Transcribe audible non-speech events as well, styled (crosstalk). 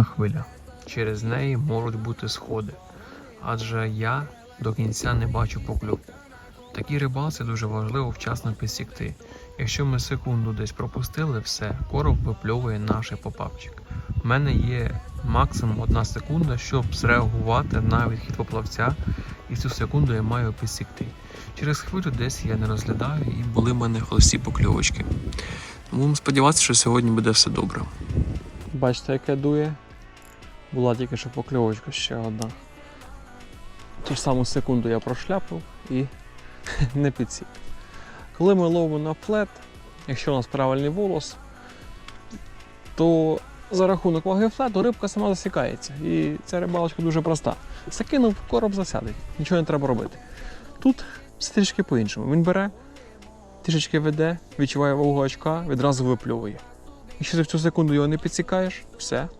Хвиля. Через неї можуть бути сходи, адже я до кінця не бачу покльовку. В такій рибалці дуже важливо вчасно підсікти. Якщо ми секунду десь пропустили, все, короб випльовує наш попапчик. У мене є максимум одна секунда, щоб зреагувати на відхід поплавця, і цю секунду я маю підсікти. Через хвилю десь я не розглядаю і були в мене холості покльовочки. Будемо сподіватися, що сьогодні буде все добре. Бачите, яке дує. Була тільки що покльовочка ще одна. Ту ж саму секунду я прошляпав і (laughs) не підсік. Коли ми ловимо на флет, якщо у нас правильний волос, то за рахунок ваги флету рибка сама засікається. І ця рибалочка дуже проста. Закинув, короб засядить, нічого не треба робити. Тут все трішки по-іншому. Він бере, трішечки веде, відчуває вагу очка, відразу випльовує. Якщо ти в цю секунду його не підсікаєш, все,